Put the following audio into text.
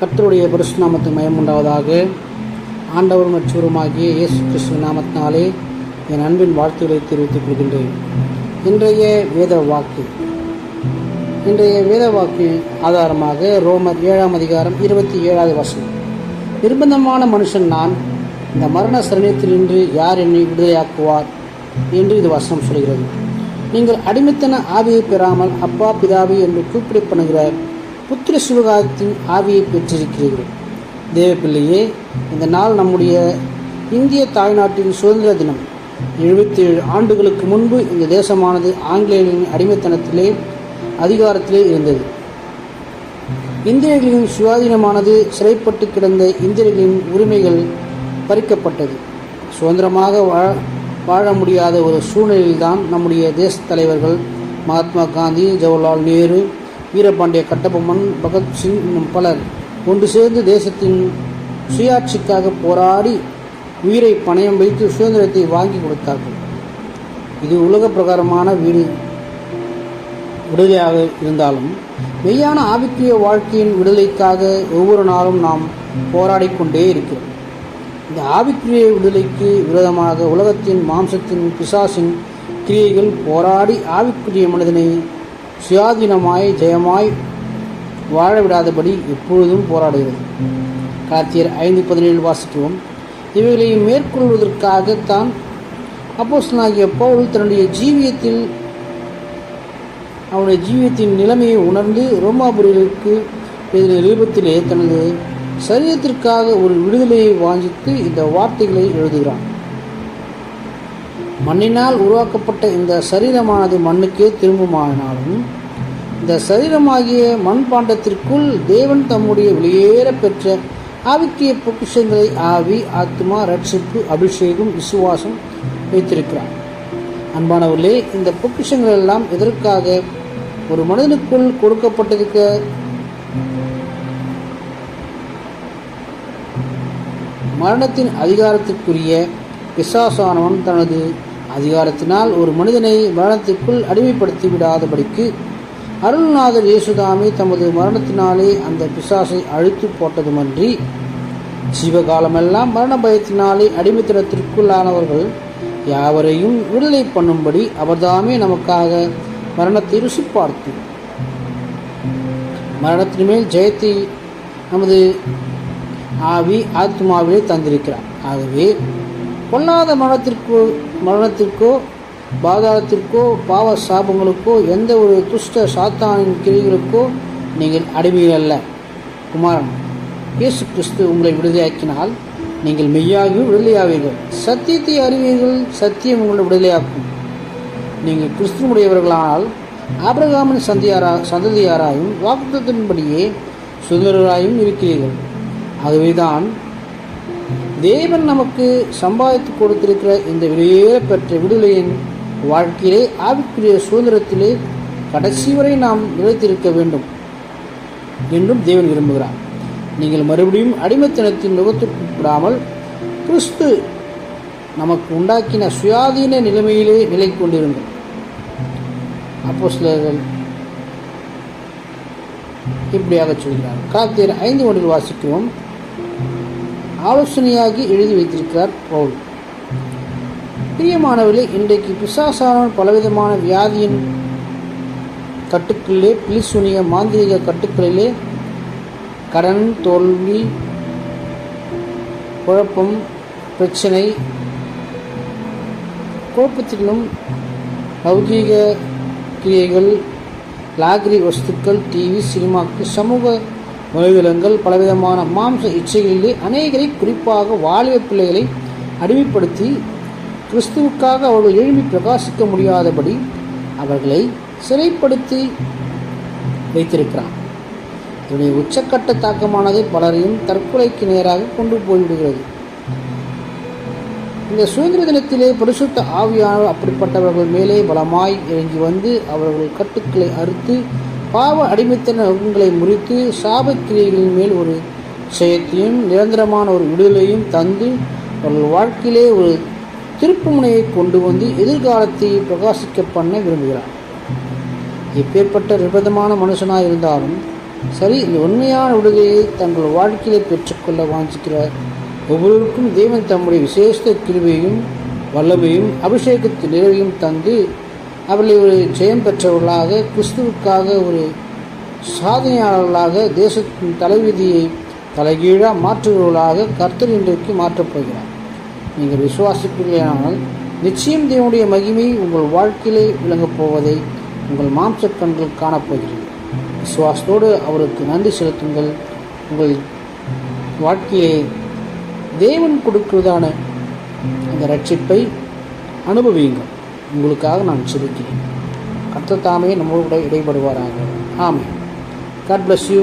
கர்த்தருடைய பரிசுநாமத்துக்கு மயம் உண்டாவதாக ஆண்டவர் மற்றவருமாகிய இயேசு கிறிஸ்து நாமத்தினாலே என் அன்பின் வாழ்த்துக்களை தெரிவித்துக் கொள்கின்றேன். இன்றைய வேத வாக்கு. இன்றைய வேத வாக்கு ஆதாரமாக ரோமர் ஏழாம் அதிகாரம் இருபத்தி ஏழாவது வசனம். நிர்பந்தமான மனுஷன் நான் இந்த மரண சரணத்தினின்று யார் என்னை விடுதலையாக்குவார் என்று இது வசனம் சொல்கிறது. நீங்கள் அடிமைத்தன ஆவியை பெறாமல் அப்பா பிதாவி என்று கூப்பிடப்படுகிற புத்திர சிவகாதத்தின் ஆவியை பெற்றிருக்கிறீர்கள். தேவப்பிள்ளையே இந்த நாள் நம்முடைய இந்திய தாய்நாட்டின் சுதந்திர தினம். எழுபத்தி ஏழு ஆண்டுகளுக்கு முன்பு இந்த தேசமானது ஆங்கிலேயர்களின் அடிமைத்தனத்திலே அதிகாரத்திலே இருந்தது. இந்தியர்களின் சுயாதீனமானது சிறைப்பட்டு கிடந்த இந்தியர்களின் உரிமைகள் பறிக்கப்பட்டது. சுதந்திரமாக வாழ வாழ முடியாத ஒரு சூழ்நிலையில்தான் நம்முடைய தேச தலைவர்கள் மகாத்மா காந்தி ஜவஹர்லால் நேரு வீரபாண்டிய கட்டபொம்மன் பகத்சிங் இன்னும் பலர் ஒன்று சேர்ந்து தேசத்தின் சுயாட்சிக்காக போராடி உயிரை பணயம் வைத்து சுதந்திரத்தை வாங்கி கொடுத்தார்கள். இது உலக பிரகாரமான வீடு விடுதலையாக இருந்தாலும் மெய்யான ஆவிக்குரிய வாழ்க்கையின் விடுதலைக்காக ஒவ்வொரு நாளும் நாம் போராடிக் கொண்டே இருக்கிறோம். இந்த ஆவிக்குரிய விடுதலைக்கு விரோதமாக உலகத்தின் மாம்சத்தின் பிசாசின் கிரியைகள் போராடி ஆவிக்குரிய மனிதனை சுயாதீனமாய் ஜெயமாய் வாழவிடாதபடி எப்பொழுதும் போராடுகிறது. கார்த்தியர் ஐந்து பதினேழு வாசிக்கிறோம் இவைகளை மேற்கொள்வதற்காகத்தான் அப்போஸ்தலனாகிய பவுல் தன்னுடைய ஜீவியத்தில் அவனுடைய ஜீவியத்தின் நிலைமையை உணர்ந்து ரோமாபுரிகளுக்கு எதிரே ரூபத்திலே தனது சரீரத்திற்காக ஒரு விடுதலையை வாஞ்சித்து இந்த வார்த்தைகளை எழுதுகிறான். மண்ணினால் உருவாக்கப்பட்ட இந்த சரீரமானது மண்ணுக்கே திரும்புமானாலும் இந்த சரீரமாகிய மண்பாண்டத்திற்குள் தேவன் தம்முடைய வெளியேற பெற்ற ஆவிக்கிய பொக்கிஷங்களை ஆவி ஆத்மா ரட்சிப்பு அபிஷேகம் விசுவாசம் வைத்திருக்கிறார். அன்பானவர்களே இந்த பொக்கிஷங்கள் எல்லாம் எதற்காக ஒரு மனிதனுக்குள் கொடுக்கப்பட்டிருக்க? மரணத்தின் அதிகாரத்திற்குரிய பிசாசானவன் தனது அதிகாரத்தினால் ஒரு மனிதனை மரணத்திற்குள் அடிமைப்படுத்தி விடாதபடிக்கு அருள்நாதர் இயேசுதாமே தமது மரணத்தினாலே அந்த பிசாசை அழித்து போட்டதுமன்றி ஜீவகாலமெல்லாம் மரண பயத்தினாலே அடிமைத்தனத்திற்குள்ளானவர்கள் யாவரையும் விடுதலை பண்ணும்படி அவர்தாமே நமக்காக மரணத்தை ருசி பார்த்து மரணத்தின் மேல் ஜெயத்தை நமது ஆவி ஆத்மாவிலே தந்திருக்கிறார். ஆகவே பொல்லாத மரணத்திற்கோ மரணத்திற்கோ பாதாளத்திற்கோ பாவ சாபங்களுக்கோ எந்த ஒரு துஷ்ட சாத்தானின் கிளிகளுக்கோ நீங்கள் அடிமைகள் அல்ல. குமாரன் இயேசு கிறிஸ்து உங்களை விடுதலையாக்கினால் நீங்கள் மெய்யாகி விடுதலையாவீர்கள். சத்தியத்தை அறிவீர்கள் சத்தியம் உங்களை விடுதலையாக்கும். நீங்கள் கிறிஸ்துவனுடையவர்களானால் ஆபிரகாமின் சந்தியாரா சந்ததியாராயும் வாக்குத்தத்தின்படியே சுதந்திரராயும் இருக்கிறீர்கள். ஆகவேதான் தேவன் நமக்கு சம்பாதித்து கொடுத்திருக்கிற இந்த வெளியேற பெற்ற விடுதலையின் வாழ்க்கையிலே ஆவிக்குரிய சுதந்திரத்திலே கடைசி வரை நாம் நிலைத்திருக்க வேண்டும் என்றும் தேவன் விரும்புகிறார். நீங்கள் மறுபடியும் அடிமைத்தனத்தின் முகத்திற்கு கிறிஸ்து நமக்கு உண்டாக்கின சுயாதீன நிலைமையிலே நிலை கொண்டிருங்கள். அப்போ சிலர்கள் இப்படியாக சொல்கிறார் காத்தியர் ஐந்து ஒன்றில் வாசிக்கிறோம் ஆலோசனையாகி எழுதி வைத்திருக்கிறார் பவுல். பிரியமானவர்களே இன்றைக்கு பிசாசானவன் பலவிதமான வியாதியின் கட்டுக்களிலே பிலிசுனிய மாந்திரிக கட்டுக்களிலே கடன் தோல்வி குழப்பம் பிரச்சனை குழப்பத்திலும் லௌகீக கிரியைகள் லாகிரி வஸ்துக்கள் டிவி சினிமாக்கு சமூக நுழைவிலங்கள் பலவிதமான மாம்ச இச்சைகளிலே அநேகரை குறிப்பாக வாலிப பிள்ளைகளை அடிமைப்படுத்தி கிறிஸ்துவுக்காக அவர்கள் எழுப்பி பிரகாசிக்க முடியாதபடி அவர்களை சிறைப்படுத்தி வைத்திருக்கிறான். இதனுடைய உச்சக்கட்ட தாக்கமானது பலரையும் தற்கொலைக்கு நேராக கொண்டு போய்விடுகிறது. இந்த சுதந்திர தினத்திலே பரிசுத்த ஆவியானவர் அப்படிப்பட்டவர்கள் மேலே பலமாய் இறங்கி வந்து அவர்கள் கட்டுக்களை அறுத்து பாவ அடிமைத்தன நோக்கங்களை முறித்து சாபக்கிரியைகளின் மேல் ஒரு செயத்தையும் நிரந்தரமான ஒரு விடுதலையும் தந்து அவர்கள் வாழ்க்கையிலே ஒரு திருப்புமுனையை கொண்டு வந்து எதிர்காலத்தை பிரகாசிக்க பண்ண விரும்புகிறார். எப்பேற்பட்ட நிர்பந்தமான மனுஷனாக இருந்தாலும் சரி இந்த உண்மையான விடுதலையை தங்கள் வாழ்க்கையிலே பெற்றுக்கொள்ள வாஞ்சிக்கிற ஒவ்வொருவருக்கும் தேவன் தம்முடைய விசேஷ கிருபையும் வல்லமையும் அபிஷேகத்து நிறைவையும் தந்து அவர்களை ஒரு ஜெயம் பெற்றவர்களாக கிறிஸ்துவுக்காக ஒரு சாதனையாளர்களாக தேசத்தின் தலைவிதியை தலைகீழாக மாற்றுகிறவர்களாக கர்த்தர் இன்றைக்கு மாற்றப் போகிறார். நீங்கள் விசுவாசிப்பீர்களானால் நிச்சயம் தேவனுடைய மகிமை உங்கள் வாழ்க்கையிலே விளங்கப் போவதை உங்கள் மாம்ச கண்கள் காணப்போகிறது. விசுவாசத்தோடு அவருக்கு நன்றி செலுத்துங்கள். உங்கள் வாழ்க்கையை தேவன் கொடுக்கிறதான அந்த ரட்சிப்பை அனுபவியுங்கள். உங்களுக்காக நான் சிரிக்கிறேன். கர்த்தர் தாமே நம்மளோட இடைப்படுவாராக. ஆமே காட் பிளஸ் யூ